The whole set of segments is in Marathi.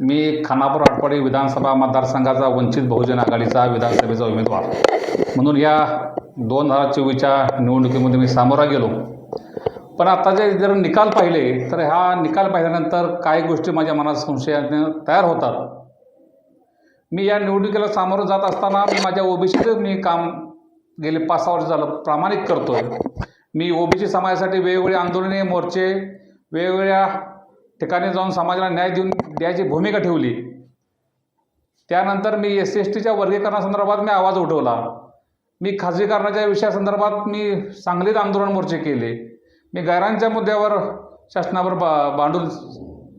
मी खानापूर आटपाडी विधानसभा मतदारसंघाचा वंचित बहुजन आघाडीचा विधानसभेचा उमेदवार. म्हणून या दोन हजार चोवीसच्या निवडणुकीमध्ये मी सामोरा गेलो. पण आताचे जर निकाल पाहिले तर हा निकाल पाहिल्यानंतर काही गोष्टी माझ्या मनात संशयाने तयार होतात. मी या निवडणुकीला सामोरं जात असताना मी माझ्या ओबीसीचं मी काम गेले पाच सहा वर्ष झालं प्रामाणिक करतोय. मी ओबीसी समाजासाठी वेगवेगळे आंदोलने मोर्चे वेगवेगळ्या ठिकाणी जाऊन समाजाला न्याय देऊन द्यायची भूमिका ठेवली. त्यानंतर मी एस सी एस टीच्या वर्गीकरणासंदर्भात मी आवाज उठवला. मी खाजगीकरणाच्या विषयासंदर्भात मी सांगलीत आंदोलन मोर्चे केले. मी गैरांच्या मुद्द्यावर शासनावर बा भांडून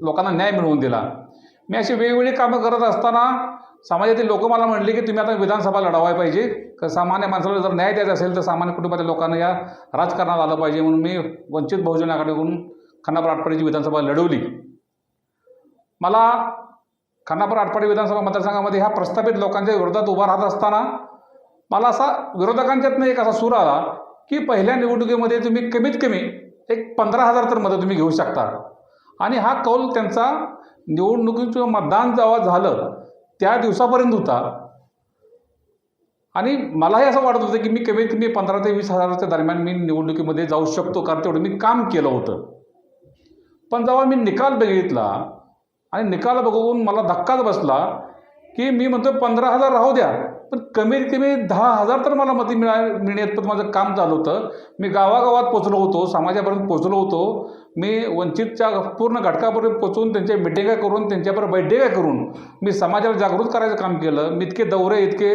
लोकांना न्याय मिळवून दिला. मी अशी वेगवेगळी कामं करत असताना समाजातील लोक मला म्हणले की तुम्ही आता विधानसभा लढवाय पाहिजे. सामान्य माणसाला जर न्याय द्यायचा असेल तर सामान्य कुटुंबातील लोकांना या राजकारणात आलं पाहिजे म्हणून मी वंचित बहुजन आघाडीकडून खानापूर आटपाडीची विधानसभा लढवली. मला खानापूर आटपाडी विधानसभा मतदारसंघामध्ये ह्या प्रस्थापित लोकांच्या विरोधात उभा राहत असताना मला असा विरोधकांच्यातनं एक असा सूर आला की पहिल्या निवडणुकीमध्ये तुम्ही कमीत कमी एक पंधरा हजार तर मतं तुम्ही घेऊ शकता. आणि हा कौल त्यांचा निवडणुकीचं मतदान जेव्हा झालं त्या दिवसापर्यंत होता. आणि मलाही असं वाटत होतं की मी कमीत कमी पंधरा ते वीस हजाराच्या दरम्यान मी निवडणुकीमध्ये जाऊ शकतो कारण तेवढं मी काम केलं होतं. पण जेव्हा मी निकाल बघितला आणि निकाल बघून मला धक्काच बसला की मी म्हणतो पंधरा हजार राहू द्या पण कमीत कमी दहा हजार तर मला मती मिळा मिळण्यात माझं काम चालू होतं. मी गावागावात पोचलो होतो समाजापर्यंत पोचलो होतो. मी वंचितच्या पूर्ण घटकापर्यंत पोचून त्यांच्या मिटिंगा करून त्यांच्यावर बैठका करून मी समाजाला जागृत करायचं काम केलं. मी इतके दौरे इतके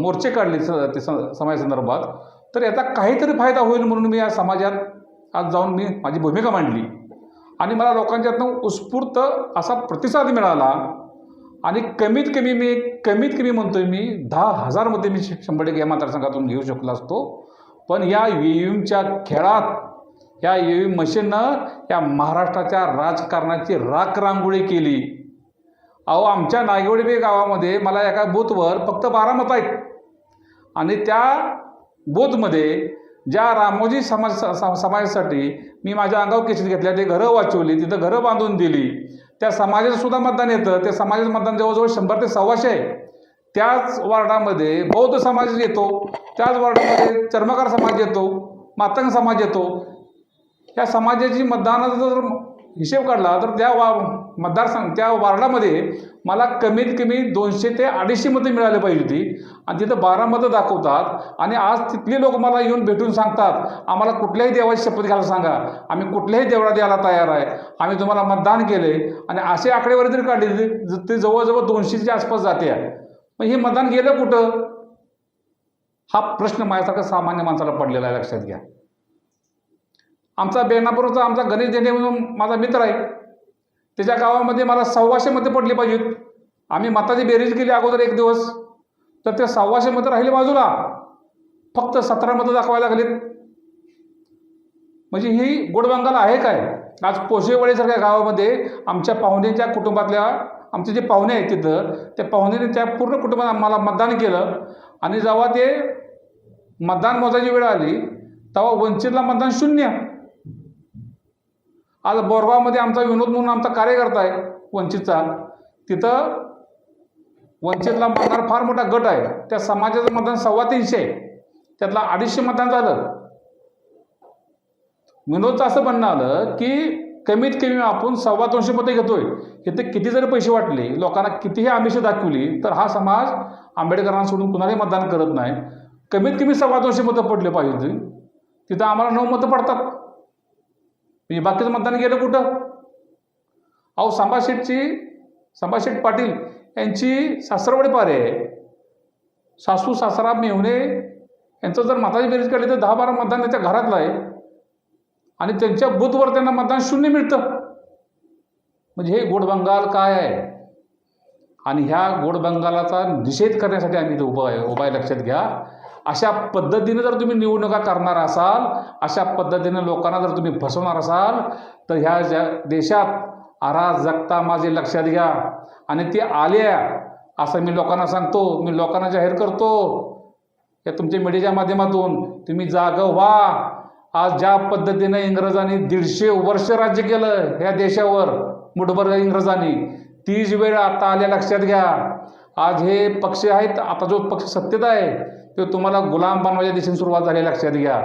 मोर्चे काढले स ते स समाजासंदर्भात तर याचा काहीतरी फायदा होईल म्हणून मी या समाजात आज जाऊन मी माझी भूमिका मांडली. आणि मला लोकांच्यातनं उत्स्फूर्त असा प्रतिसाद मिळाला. आणि कमीत कमी मी कमीत कमी म्हणतोय मी दहा हजारमध्ये मी शंभर टक्के या मतदारसंघातून घेऊ शकलो असतो. पण या ई एमच्या खेळात या ई मशीननं या महाराष्ट्राच्या राजकारणाची राख रांगोळी केली. अहो आमच्या नागेवडी गावामध्ये मला एका बूथवर फक्त बारा मतं आहेत. आणि त्या बूथमध्ये ज्या रामोजी समाज स- समाजासाठी मी माझ्या अंगावर केसेस घेतल्या ते घरं वाचवली तिथं घरं बांधून दिली. त्या समाजाचं सुद्धा मतदान येतं. त्या समाजाचं मतदान जवळजवळ शंभर ते सव्वाशे आहे. त्याच वार्डामध्ये बौद्ध समाज येतो. त्याच वार्डामध्ये चर्मकार समाज येतो. मातंग समाज येतो. या समाजाची मतदानाचं जर हिशेब काढला तर त्या वा मतदारसंघ त्या वार्डामध्ये मला कमीत कमी दोनशे ते अडीचशे मतं मिळाली पाहिजे होती. आणि तिथं बारा मतं दाखवतात. आणि आज तिथले लोक मला येऊन भेटून सांगतात आम्हाला कुठल्याही देवाची शपथ घ्यायला सांगा. आम्ही कुठल्याही देवळा द्यायला तयार आहे. आम्ही तुम्हाला मतदान केले आणि असे आकडेवारी जरी काढली ते जवळजवळ दोनशेच्या आसपास जाते. आहे मग हे मतदान गेलं कुठं? हा प्रश्न माझ्यासारखा सामान्य माणसाला पडलेला आहे. लक्षात घ्या. आमचा बेनापूरचा आमचा गणेश देणे म्हणून माझा मित्र आहे. त्याच्या गावामध्ये मला सव्वाशे मते पडली पाहिजेत. आम्ही मताची बेरीज केली अगोदर एक दिवस. तर ते सव्वाशे मतं राहिले बाजूला. फक्त सतरा मतं दाखवायला लागलीत. म्हणजे ही गोडबंगाल आहे काय? आज पोशेवाडीसारख्या गावामध्ये आमच्या पाहुण्यांच्या कुटुंबातल्या आमचे जे पाहुणे आहेत तिथं त्या पाहुण्याने त्या पूर्ण कुटुंबात आम्हाला मतदान केलं. आणि जेव्हा ते मतदान मोजायची वेळ आली तेव्हा वंचितला मतदान शून्य. आज बोरगावमध्ये आमचा विनोद म्हणून आमचा कार्यकर्ता आहे वंचितचा. तिथं वंचितला मतदार फार मोठा गट आहे. त्या समाजाचं मतदान सव्वा तीनशे आहे. त्यातला अडीचशे मतदान झालं. विनोदचं असं म्हणणं आलं की कमीत कमी आपण सव्वा दोनशे मतं घेतोय. इथे किती जरी पैसे वाटले लोकांना कितीही आमिष दाखवली तर हा समाज आंबेडकरांना सोडून कुणालाही मतदान करत नाही. कमीत कमी सव्वा दोनशे मतं पडले पाहिजे. तिथं आम्हाला नऊ मतं पडतात. म्हणजे बाकीचं मतदान गेलं कुठं? अहो संभाषेटची संभाषेट पाटील यांची सासरवाडी पारे आहे. सासू सासरा मेवणे यांचं जर मताची बेरीज काढली तर दहा बारा मतदान त्यांच्या घरातलं आहे. आणि त्यांच्या बूथवर त्यांना मतदान शून्य मिळतं. म्हणजे हे गोड बंगाल काय आहे? आणि ह्या गोड बंगालाचा निषेध करण्यासाठी आम्ही इथं उभं आहे. उभा आहे लक्षात घ्या. अशा पद्धतीने जर तुम्ही निवडणुका करणार असाल अशा पद्धतीने लोकांना जर तुम्ही फसवणार असाल तर ह्या ज्या देशात अराजकता माझे लक्षात घ्या. आणि ते आल्या असं मी लोकांना सांगतो मी लोकांना जाहीर करतो. या तुमच्या मीडियाच्या माध्यमातून तुम्ही जागं व्हा. आज ज्या पद्धतीनं इंग्रजांनी दीडशे वर्ष राज्य केलं ह्या देशावर मुठभर इंग्रजांनी तीच वेळ आता आल्या लक्षात घ्या. आज हे पक्ष आहेत आता जो पक्ष सत्तेत आहे तो तुम्हाला गुलाम बनवायच्या दिशेने सुरुवात झाली लक्षात घ्या.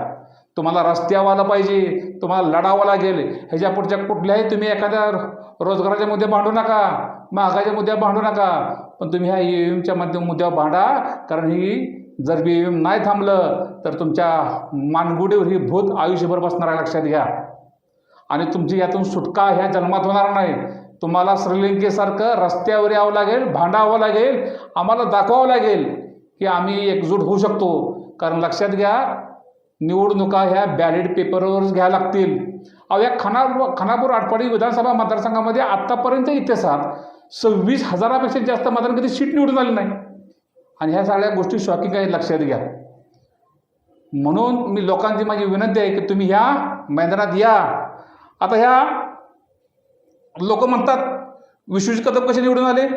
तुम्हाला रस्त्यावाला पाहिजे तुम्हाला लढावं लागेल. ह्याच्या पुढच्या कुठल्याही तुम्ही एखाद्या रोजगाराच्या मुद्दे भांडू नका महागाच्या मुद्द्यावर भांडू नका. पण तुम्ही ह्या ई एमच्या माध्यम मुद्द्यावर भांडा कारण ही जर बी एम नाही थांबलं तर तुमच्या मानगुडीवर ही भूत आयुष्यभर बसणार आहे लक्षात घ्या. आणि तुमची यातून सुटका ह्या जन्मात होणार नाही. तुम्हाला श्रीलंकेसारखं रस्त्यावर यावं लागेल भांडावं लागेल आम्हाला दाखवावं लागेल की आम्ही एकजूट होऊ शकतो. कारण लक्षात घ्या निवडणुका ह्या बॅलेट पेपरवरच घ्या लागतील. अहो या खाना खानापूर आटपाडी विधानसभा मतदारसंघामध्ये आत्तापर्यंत इतिहासात सव्वीस हजारापेक्षा जास्त मतदान कधी सीट निवडून आली नाही. आणि ह्या सगळ्या गोष्टी शॉकिंग आहेत लक्षात घ्या. म्हणून मी लोकांची माझी विनंती आहे की तुम्ही ह्या मैदानात या. आता ह्या लोक म्हणतात विश्वजित कदम कसे निवडून आले?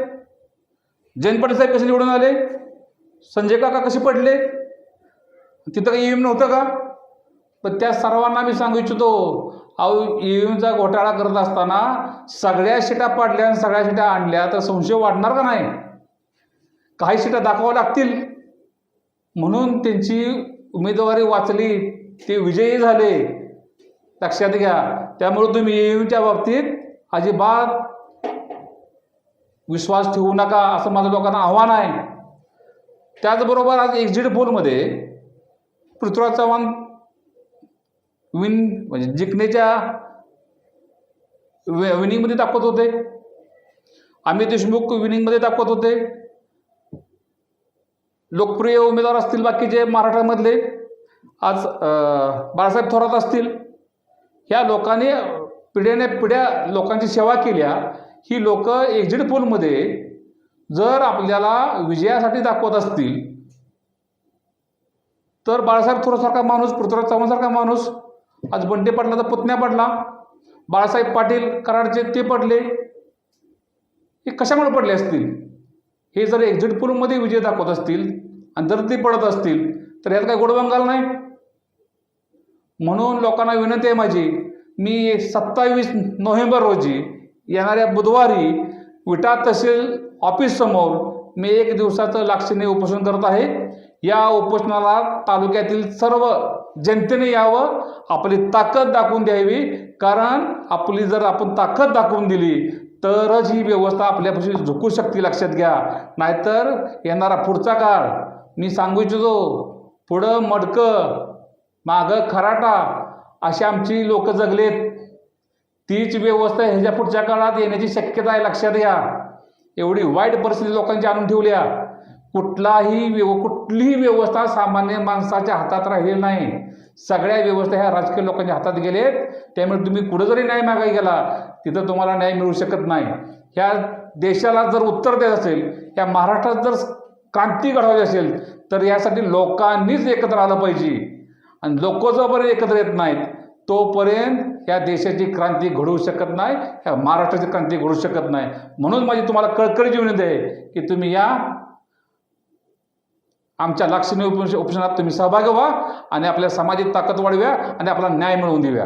जयंत पाटील साहेब कसे निवडून आले? संजय काका कसे पडले? तिथं काही ईव्हीएम नव्हतं का? पण त्या सर्वांना मी सांगू इच्छितो अहो ईव्हीएमचा घोटाळा करत असताना सगळ्या शिटा पाडल्या आणि सगळ्या शिटा आणल्या तर संशय वाढणार का नाही? काही शिटा दाखवाव्या लागतील. म्हणून त्यांची उमेदवारी वाचली ते विजयी झाले. लक्षात घ्या. त्यामुळे तुम्ही ईव्हीएमच्या बाबतीत अजिबात विश्वास ठेवू नका असं माझं लोकांना आव्हान आहे. त्याचबरोबर आज एक्झिट पोलमध्ये पृथ्वीराज चव्हाण विन म्हणजे जिंकण्याच्या वे विनिंगमध्ये दाखवत होते. अमित देशमुख विनिंगमध्ये दाखवत होते. लोकप्रिय उमेदवार असतील बाकीचे महाराष्ट्रामधले आज बाळासाहेब थोरात असतील. ह्या लोकांनी पिढ्याने पिढ्या लोकांची सेवा केल्या ही लोक एक्झिट पोलमध्ये जर आपल्याला विजयासाठी दाखवत असतील तर बाळासाहेब थोरासारखा माणूस पृथ्वीराज चव्हाणसारखा माणूस आज बंडे तर पुतण्या पडला बाळासाहेब पाटील कराडचे ते पडले हे कशामुळे पडले असतील? हे जर एक्झिट पोलमध्ये विजय दाखवत असतील आणि जर ते पडत असतील तर यात काही गोडबंगाल नाही. म्हणून लोकांना विनंती आहे माझी मी सत्तावीस नोव्हेंबर रोजी येणाऱ्या बुधवारी विटा तहसील ऑफिससमोर मी एक दिवसाचं लाक्षणीय उपोषण करत आहे. या उपोषणाला तालुक्यातील सर्व जनतेने यावं आपली ताकद दाखवून द्यावी. कारण आपली जर आपण ताकद दाखवून दिली तरच ही व्यवस्था आपल्यापाशी झुकू शकते लक्षात घ्या. नाहीतर येणारा पुढचा काळ मी सांगू इच्छितो पुढं मडकं मागं खराटा अशी आमची लोक जगलेत. तीच व्यवस्था ह्याच्या पुढच्या काळात येण्याची शक्यता आहे लक्षात घ्या. एवढी वाईट परिस्थिती लोकांची आणून ठेवल्या. कुठलाही व्यव कुठलीही व्यवस्था सामान्य माणसाच्या हातात राहिली नाही. सगळ्या व्यवस्था ह्या राजकीय लोकांच्या हातात गेलेत. त्यामुळे तुम्ही कुठं जरी न्याय मागाई गेला. तिथं तुम्हाला न्याय मिळू शकत नाही. ह्या देशाला जर उत्तर द्यायचं असेल या महाराष्ट्रात जर क्रांती घडवायची असेल तर यासाठी लोकांनीच एकत्र आलं पाहिजे. आणि लोक जोपर्यंत एकत्र येत नाहीत तोपर्यंत या देशाची क्रांती घडवू शकत नाही या महाराष्ट्राची क्रांती घडू शकत नाही. म्हणून माझी तुम्हाला कळकळीची विनंती आहे की तुम्ही या. आमच्या लाक्षणिक उपश उपशनात तुम्ही सहभागी व्हा आणि आपल्या सामाजिक ताकद वाढव्या आणि आपला न्याय मिळवून देऊया.